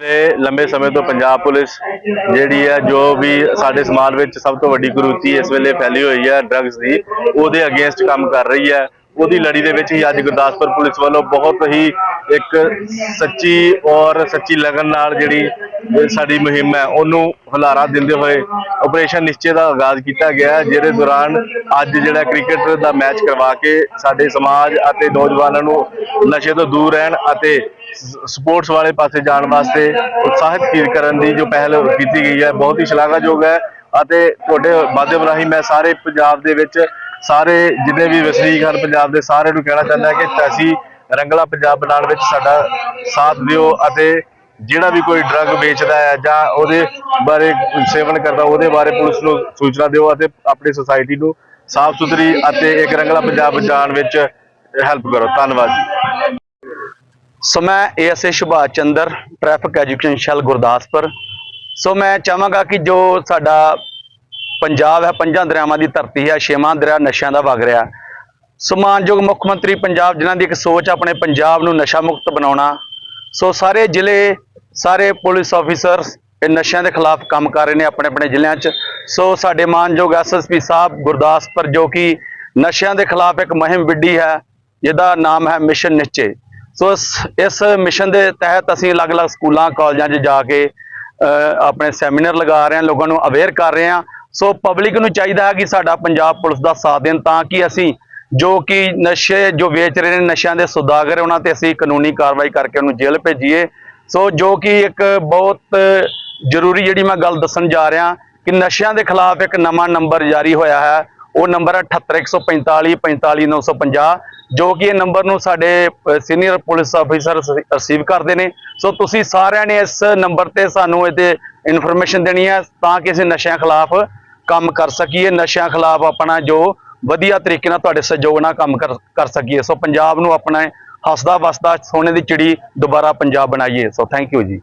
ਤੇ ਲੰਬੇ ਸਮੇਂ ਤੋਂ ਪੰਜਾਬ ਪੁਲਿਸ ਜਿਹੜੀ ਹੈ ਜੋ ਵੀ ਸਾਡੇ ਸਮਾਜ ਵਿੱਚ ਸਭ ਤੋਂ ਵੱਡੀ ਕੁਰੂਤੀ ਇਸ ਵੇਲੇ ਫੈਲੀ ਹੋਈ ਹੈ ਡਰੱਗਸ ਦੀ, ਉਹਦੇ ਅਗੇਂਸਟ ਕੰਮ ਕਰ ਰਹੀ ਹੈ ਉਹਦੀ ਲੜੀ ਦੇ ਵਿੱਚ ਹੀ ਅੱਜ ਗੁਰਦਾਸਪੁਰ ਪੁਲਿਸ ਵੱਲੋਂ ਬਹੁਤ ਹੀ ਇੱਕ ਸੱਚੀ ਔਰ ਸੱਚੀ ਲਗਨ ਨਾਲ ਜਿਹੜੀ ਸਾਡੀ ਮੁਹਿੰਮ ਹੈ, ਉਹਨੂੰ ਹੁਲਾਰਾ ਦਿੰਦੇ ਹੋਏ ਆਪਰੇਸ਼ਨ ਨਿਸ਼ਚੇ ਦਾ ਆਗਾਜ਼ ਕੀਤਾ ਗਿਆ ਜਿਹਦੇ ਦੌਰਾਨ ਅੱਜ ਜਿਹੜਾ ਕ੍ਰਿਕਟ ਦਾ ਮੈਚ ਕਰਵਾ ਕੇ ਸਾਡੇ ਸਮਾਜ ਅਤੇ ਨੌਜਵਾਨਾਂ ਨੂੰ ਨਸ਼ੇ ਤੋਂ ਦੂਰ ਰਹਿਣ ਅਤੇ ਸਪੋਰਟਸ ਵਾਲੇ ਪਾਸੇ ਜਾਣ ਵਾਸਤੇ ਉਤਸ਼ਾਹਿਤ ਕੀ- ਕਰਨ ਦੀ ਜੋ ਪਹਿਲ ਕੀਤੀ ਗਈ ਹੈ, ਬਹੁਤ ਹੀ ਸ਼ਲਾਘਾਯੋਗ ਹੈ ਅਤੇ ਤੁਹਾਡੇ ਮਾਧਿਅਮ ਰਾਹੀਂ ਮੈਂ ਸਾਰੇ ਪੰਜਾਬ ਦੇ ਵਿੱਚ ਸਾਰੇ ਜਿੰਨੇ ਵੀ ਵਸਨੀਕ ਹਨ ਪੰਜਾਬ ਦੇ ਸਾਰਿਆਂ ਨੂੰ ਕਹਿਣਾ ਚਾਹੁੰਦਾ ਕਿ ਅਸੀਂ ਰੰਗਲਾ ਪੰਜਾਬ ਬਣਾਉਣ ਵਿੱਚ ਸਾਡਾ ਸਾਥ ਦਿਓ ਅਤੇ ਜਿਹੜਾ ਵੀ ਕੋਈ ਡਰੱਗ ਵੇਚਦਾ ਹੈ ਜਾਂ ਉਹਦੇ ਬਾਰੇ ਸੇਵਨ ਕਰਦਾ, ਉਹਦੇ ਬਾਰੇ ਪੁਲਿਸ ਨੂੰ ਸੂਚਨਾ ਦਿਓ ਅਤੇ ਆਪਣੀ ਸੁਸਾਇਟੀ ਨੂੰ ਸਾਫ਼ ਸੁਥਰੀ ਅਤੇ ਇੱਕ ਰੰਗਲਾ ਪੰਜਾਬ ਬਚਾਉਣ ਵਿੱਚ ਹੈਲਪ ਕਰੋ। ਧੰਨਵਾਦ ਜੀ। ਸੋ ਮੈਂ ASA Subhash Chander traffic education cell Gurdaspur. So ਮੈਂ ਚਾਹਾਂਗਾ ਕਿ ਜੋ ਸਾਡਾ ਪੰਜਾਬ ਹੈ, ਪੰਜਾਂ ਦਰਿਆਵਾਂ ਦੀ ਧਰਤੀ ਹੈ, ਛੇਵਾਂ ਦਰਿਆ ਨਸ਼ਿਆਂ ਦਾ ਵਗ ਰਿਹਾ। ਸੋ ਮਾਨਯੋਗ ਮੁੱਖ ਮੰਤਰੀ ਪੰਜਾਬ, ਜਿਨ੍ਹਾਂ ਦੀ ਇੱਕ ਸੋਚ ਆਪਣੇ ਪੰਜਾਬ ਨੂੰ ਨਸ਼ਾ ਮੁਕਤ ਬਣਾਉਣਾ। ਸੋ ਸਾਰੇ ਜ਼ਿਲ੍ਹੇ, ਸਾਰੇ ਪੁਲਿਸ ਆਫੀਸਰਸ ਇਹ ਨਸ਼ਿਆਂ ਦੇ ਖਿਲਾਫ ਕੰਮ ਕਰ ਰਹੇ ਨੇ ਆਪਣੇ ਆਪਣੇ ਜ਼ਿਲ੍ਹਿਆਂ 'ਚ। ਸੋ ਸਾਡੇ ਮਾਨਯੋਗ ਐਸਐਸਪੀ ਸਾਹਿਬ, ਗੁਰਦਾਸਪੁਰ, ਜੋ ਕਿ ਨਸ਼ਿਆਂ ਦੇ ਖਿਲਾਫ ਇੱਕ ਮੁਹਿੰਮ ਵਿੱਢੀ ਹੈ, ਜਿਹਦਾ ਨਾਮ ਹੈ ਮਿਸ਼ਨ ਨਿਸ਼ਚੇ। ਸੋ ਇਸ ਮਿਸ਼ਨ ਦੇ ਤਹਿਤ ਅਸੀਂ ਅਲੱਗ-ਅਲੱਗ ਸਕੂਲਾਂ, ਕਾਲਜਾਂ 'ਚ ਜਾ ਕੇ ਆਪਣੇ ਸੈਮੀਨਾਰ ਲਗਾ ਰਹੇ ਹਾਂ, ਲੋਕਾਂ ਨੂੰ ਅਵੇਅਰ ਕਰ ਰਹੇ ਹਾਂ। ਸੋ ਪਬਲਿਕ ਨੂੰ ਚਾਹੀਦਾ ਹੈ ਕਿ ਸਾਡਾ ਪੰਜਾਬ ਪੁਲਿਸ ਦਾ ਸਾਥ ਦੇਣ ਤਾਂ ਕਿ ਅਸੀਂ ਜੋ ਕਿ ਨਸ਼ੇ ਜੋ ਵੇਚ ਰਹੇ ਨੇ, ਨਸ਼ਿਆਂ ਦੇ ਸੁਦਾਗਰ, ਉਹਨਾਂ ਤੇ ਅਸੀਂ ਕਾਨੂੰਨੀ ਕਾਰਵਾਈ ਕਰਕੇ ਉਹਨੂੰ ਜੇਲ੍ਹ ਭੇਜੀਏ। ਸੋ ਜੋ ਕਿ ਇੱਕ ਬਹੁਤ ਜ਼ਰੂਰੀ ਜਿਹੜੀ ਮੈਂ ਗੱਲ ਦੱਸਣ ਜਾ ਰਿਹਾ ਕਿ ਨਸ਼ਿਆਂ ਦੇ ਖਿਲਾਫ ਇੱਕ ਨਵਾਂ ਨੰਬਰ ਜਾਰੀ ਹੋਇਆ ਹੈ। ਉਹ ਨੰਬਰ ਹੈ 78145 45950 ਜੋ ਕਿ ਇਹ ਨੰਬਰ ਨੂੰ ਸਾਡੇ ਸੀਨੀਅਰ ਪੁਲਿਸ ਆਫੀਸਰ ਰਿਸੀਵ ਕਰਦੇ ਨੇ। ਸੋ ਤੁਸੀਂ ਸਾਰਿਆਂ ਨੇ ਇਸ ਨੰਬਰ ਤੇ ਸਾਨੂੰ ਇਹਦੇ ਇਨਫੋਰਮੇਸ਼ਨ ਦੇਣੀ ਹੈ ਤਾਂ ਕਿ ਅਸੀਂ ਨਸ਼ਿਆਂ ਖਿਲਾਫ ਕੰਮ ਕਰ ਸਕੀਏ। ਨਸ਼ਿਆਂ ਖਿਲਾਫ ਆਪਣਾ ਜੋ ਵਧੀਆ ਤਰੀਕੇ ਨਾਲ ਤੁਹਾਡੇ ਸਹਿਯੋਗ ਨਾਲ ਕੰਮ ਕਰ ਕਰ ਸਕੀਏ। ਸੋ ਪੰਜਾਬ ਨੂੰ ਆਪਣਾ ਹੱਸਦਾ ਵਸਦਾ ਸੋਨੇ ਦੀ ਚਿੜੀ ਦੁਬਾਰਾ ਪੰਜਾਬ ਬਣਾਈਏ। ਸੋ ਥੈਂਕ ਯੂ ਜੀ।